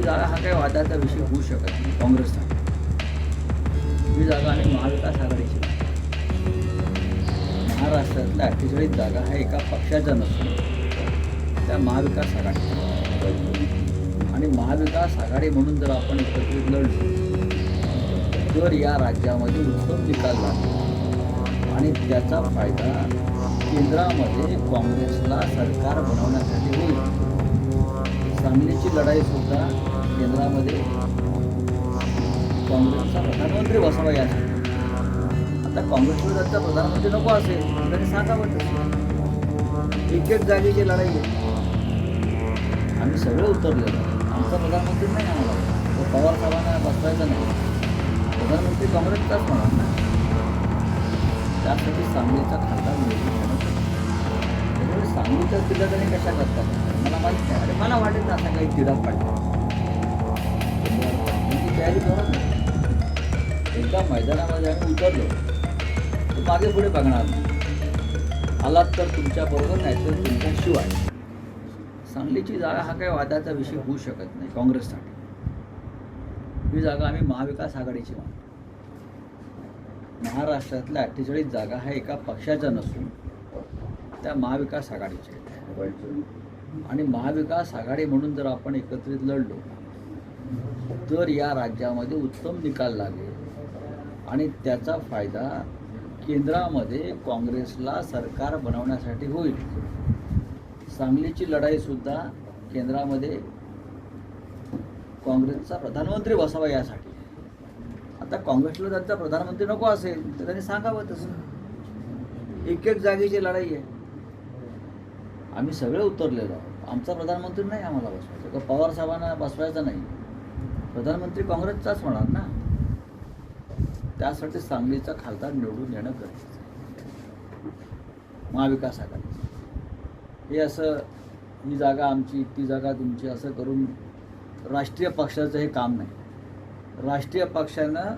ही जागा हा काही वादाचा विषय होऊ शकत नाही काँग्रेसचा. ही जागा आणि महाविकास आघाडीची महाराष्ट्रातल्या अठ्ठेचाळीस जागा हा एका पक्षाचा नसून त्या महाविकास आघाडी आणि महाविकास आघाडी म्हणून जर आपण एकत्रित लढलो तर या राज्यामध्ये उत्तम निकाल लागतो आणि त्याचा फायदा केंद्रामध्ये काँग्रेसला सरकार बनवण्यासाठी होईल. सांगलीची लढाई सुद्धा केंद्रामध्ये काँग्रेसचा प्रधानमंत्री बसावा यासाठी. आता काँग्रेसला त्यांचा प्रधानमंत्री नको असेल तर सांगा सांगावं एक एक जागेची लढाई आहे. आम्ही सगळे उतरलेलो आमचा प्रधानमंत्री नाही आम्हाला. तो पवार साहेबांना बसवायचा नाही. प्रधानमंत्री काँग्रेसचाच म्हणत ना त्यासाठी सांगलीचा खासदार निवडून त्यामुळे सांगलीच्या तिला त्यांनी कशा करतात? मला मला वाटेल ना असा काही तिडा पाडला. तयारी करत एकदा मैदानामध्ये आम्ही उतरलो. तर मागे पुढे बघणार नाही. आलात तर तुमच्याबरोबर नाही तर तुमच्याशिवाय. सांगलीची जागा हा काही वादाचा विषय होऊ शकत नाही काँग्रेससाठी. ही जागा आम्ही महाविकास आघाडीची मानतो. महाराष्ट्रातल्या अठ्ठेचाळीस जागा ह्या एका पक्षाच्या नसून त्या महाविकास आघाडीच्या आणि महाविकास आघाडी म्हणून जर आपण एकत्रित लढलो तर या राज्यामध्ये उत्तम निकाल लागेल. आणि त्याचा फायदा केंद्रामध्ये काँग्रेसला सरकार बनवण्यासाठी होईल. सांगलीची लढाईसुद्धा केंद्रामध्ये काँग्रेसचा प्रधानमंत्री बसावा यासाठी. आता काँग्रेसला त्यांचा प्रधानमंत्री नको असेल तर त्यांनी सांगावं तसं. एक एक जागेची लढाई आहे. आम्ही सगळे उतरलेलो आहोत. आमचा प्रधानमंत्री नाही आम्हाला बसवायचा. किंवा पवार साहेबांना बसवायचा नाही. प्रधानमंत्री काँग्रेसचाच होणार ना. त्यासाठी सांगलीचा खासदार निवडून येणं गरजेचं आहे. महाविकास आघाडी हे असं ही जागा आमची ती जागा तुमची असं करून राष्ट्रीय पक्षाचं हे काम नाही. राष्ट्रीय पक्षानं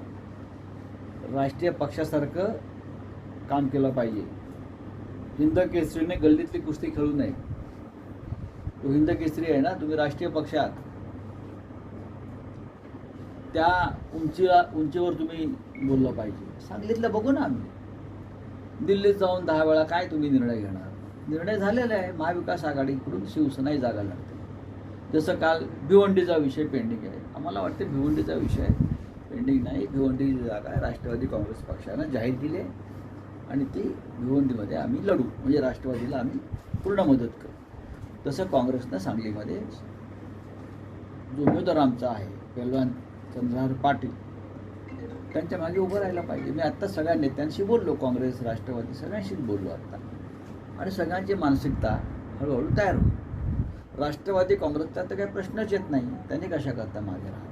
राष्ट्रीय पक्षासारखं काम केलं पाहिजे. हिंद केसरीने गल्लीतली कुस्ती खेळू नये. तो हिंद केसरी आहे ना तुम्ही राष्ट्रीय पक्षात. त्या उंचीला उंचीवर तुम्ही बोललं पाहिजे. सांगलीतलं बघू ना आम्ही. दिल्लीत जाऊन दहा वेळा काय तुम्ही निर्णय घेणार? निर्णय झालेला आहे महाविकास आघाडीकडून शिवसेनाही जागा लागते. जसं काल भिवंडीचा विषय पेंडिंग आहे. आम्हाला वाटते भिवंडीचा विषय पेंडिंग नाही. भिवंडीची जागा राष्ट्रवादी काँग्रेस पक्षानं जाहीर दिली आहे. आणि ती भिवंडीमध्ये आम्ही लढू. म्हणजे राष्ट्रवादीला आम्ही पूर्ण मदत करू. तसं काँग्रेसनं सांगलीमध्ये जो उमेदवार आमचा आहे पहलवान चंद्रहार पाटील त्यांच्या मागे उभं राहायला पाहिजे. मी आत्ता सगळ्या नेत्यांशी बोललो काँग्रेस राष्ट्रवादी सगळ्यांशीच बोललो आत्ता. आणि सगळ्यांची मानसिकता हळूहळू तयार होईल. राष्ट्रवादी काँग्रेसचा तर काही प्रश्नच येत नाही. त्यांनी कशा करता मागे राहा